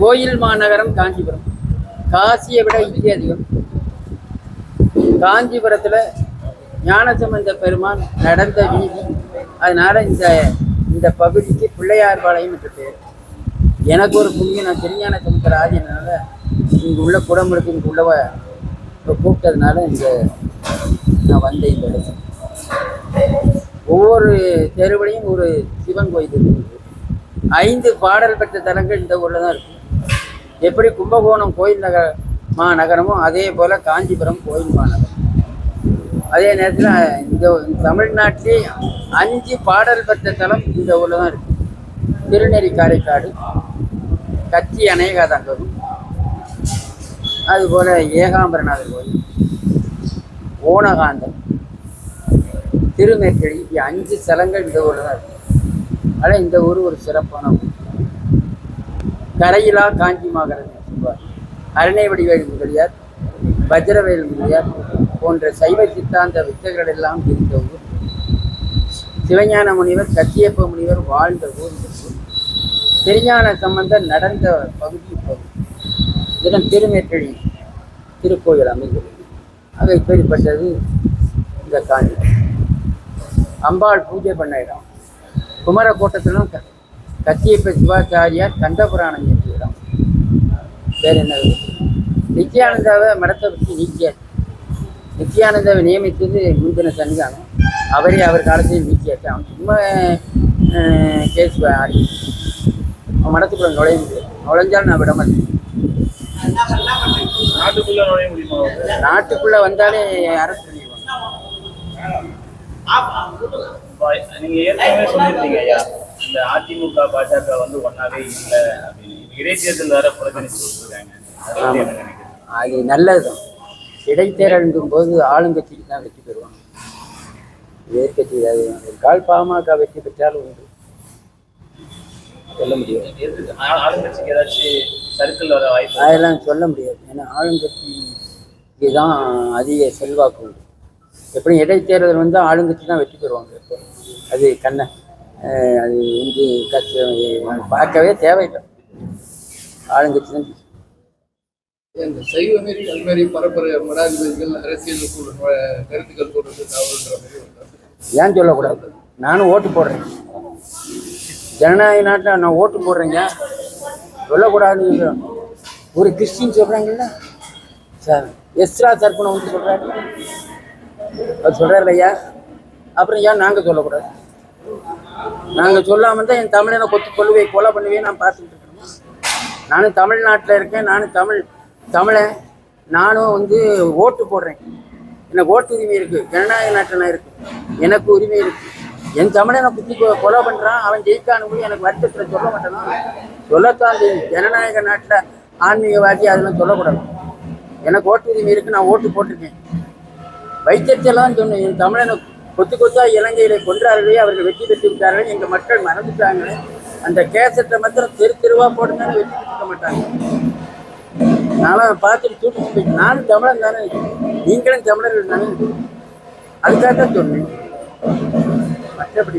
கோயில் மாநகரம் காஞ்சிபுரம். காசியை விட இங்கே அதிகம். காஞ்சிபுரத்தில் ஞானசம்பந்த பெருமான் நடந்த வீதி. அதனால் இந்த இந்த பகுதிக்கு பிள்ளையார்பாளையம் என்று பேர். எனக்கு ஒரு புண்ணியம் நான் திருஞான சமுத்திர ஆதினால இங்கே உள்ள குடமுழுக்கு இங்கே உள்ளவ கூப்பிட்டதுனால இங்கே நான் வந்தேன் இந்த ஒவ்வொரு தெருவிலையும் ஒரு சிவன் கோயில் இருக்குது ஐந்து பாடல் பெற்ற தலங்கள் இந்த ஊரில் தான் இருக்கு. எப்படி கும்பகோணம் கோயில் நகர மாநகரமோ அதே போல் காஞ்சிபுரம் கோயில் மாநகரம். அதே நேரத்தில் இந்த தமிழ்நாட்டிலே அஞ்சு பாடல் பெற்ற தலம் இந்த ஊரில் தான் இருக்கு. திருநெறி காரைக்காடு கத்தி அநேகாதங்கம் அதுபோல் ஏகாம்பரநாதர் கோயில் ஓனகாந்தம் திருநெற்கடி இப்படி அஞ்சு ஸ்தலங்கள் இந்த ஊரில் தான் இருக்கு. ஆனால் இந்த ஊர் ஒரு சிறப்பான ஊர். கரையிலா காஞ்சி மாகரன் சொல்வார். அருணைவடிவேல் முதலியார் வஜ்ரவேல் முதலியார் போன்ற சைவ சித்தாந்த வித்தகர்கள் எல்லாம் இருந்த ஊர். சிவஞான முனிவர் கத்தியப்ப முனிவர் வாழ்ந்த ஊர் இந்த ஊர். திருஞான சம்பந்த நடந்த பகுதி பகுதி. இதன் திருமேற்றழி திருக்கோயில் அமைந்துள்ளது. ஆக இப்படிப்பட்டது இந்த காஞ்சி. அம்பாள் பூஜை பண்ண இடம். குமரக்கோட்டத்திலும் க- கத்தியப்ப சிவாச்சாரியார் கந்தபுராணம் என்ற இடம். வேறு என்ன? நித்யானந்தாவை மடத்தை பற்றி நீக்கியார் நித்யானந்தாவை நியமித்தது முந்தின சன்னிதானம் அவரே அவர் காலத்தில் நீக்கியாச்சு. அவன் சும்மா கேஸ் ஆடி. அவன் மடத்துக்குள்ள நுழைய முடியாது நுழைஞ்சாலும் நான் விட மாட்டேன். நாட்டுக்குள்ள வந்தாலே அரெஸ்ட் பண்ணிடுவாங்க நீங்க ஏற்கனவே சொல்லியிருந்தீங்க ஐயா இந்த அதிமுக பாஜக வந்து ஒன்னாவே இல்லை அப்படின்னு. இடைத்தேர்தல் வேற புறக்கணிச்சு விட்டுருக்காங்க அதை நல்லதுதான். இடைத்தேர்தலும் போது ஆளுங்கட்சிக்கு தான் வெற்றி பெறுவாங்க. எதிர்கட்சி ஒரு கால் பாமக வெற்றி பெற்றாலும் உண்டு. சொல்ல முடியாது. ஆளுங்கட்சிக்கு ஏதாச்சும் சர்க்கிள் வர வாய்ப்பு? அதெல்லாம் சொல்ல முடியாது. ஏன்னா ஆளுங்கட்சிக்கு தான் அதிக செல்வாக்கு உண்டு. எப்படி இடைத்தேர்தல் வந்து ஆளுங்கட்சி தான் வெற்றி பெறுவாங்க இப்போ. அது கண்ண அது வந்து அது பார்க்கவே தேவையில்லை. ஆளுங்கட்சி தான் இந்த சைவ நெறி அது மாதிரி பரம்பரை மடாதிபதிகள் அரசியலுக்கு நுழ- கருத்துக்கள் போடுறது தவறுன்ற. ஏன் சொல்லக்கூடாது? நானும் ஓட்டு போடுறேன். ஜனநாயக நாட்டில் நான் ஓட்டு போடுறேங்க. சொல்லக்கூடாதுன்னு ஒரு கிறிஸ்டின் சொல்கிறாங்கல்ல சார் எஸ்ரா சர்ப்பனை வந்து சொல்கிறாரு அது சொல்கிறார் ஐயா. அப்புறம் ஏன் நாங்கள் சொல்லக்கூடாது? நாங்கள் சொல்லாமல் தான் என் தமிழனை கொத்து கொள்ளுவை கொலை பண்ணுவேன் நான் பார்த்துட்டு இருக்கேன். நானும் தமிழ்நாட்டில் இருக்கேன் நானும் தமிழ் தமிழன் நானும் வந்து ஓட்டு போடுறேன். எனக்கு ஓட்டு உரிமை இருக்குது ஜனநாயக நாட்டில் நான் எனக்கு உரிமை இருக்குது என் தமிழனை குத்தி கொ- கொலை பண்ணுறான் அவன் ஜெயிக்கானு போய் எனக்கு வருத்தத்தில் சொல்ல மாட்டேனா? சொல்லத்தான் ஜனநாயக நாட்டில் ஆன்மீகவாதி அதெல்லாம் சொல்லக்கூடாது. எனக்கு ஓட்டு உரிமை இருக்குது நான் ஓட்டு போட்டிருக்கேன். வைத்தியத்தெல்லாம் சொன்னேன் என் தமிழனை கொத்து கொத்தா இலங்கையில கொன்றார்களே அவர்கள் வெற்றி பெற்று விட்டார்கள் எங்கள் மக்கள் மறந்துட்டாங்களே அந்த கேசட்டை மாத்திரம் தெரு தெருவாக போடுங்கன்னு வெற்றி பெற்றுக்க மாட்டாங்க. நானும் பார்த்துட்டு தூக்கிட்டு நானும் தமிழன் தானே நீங்களும் தமிழர்கள் தானே. அதுக்காக தான் சொன்னேன். மற்றபடி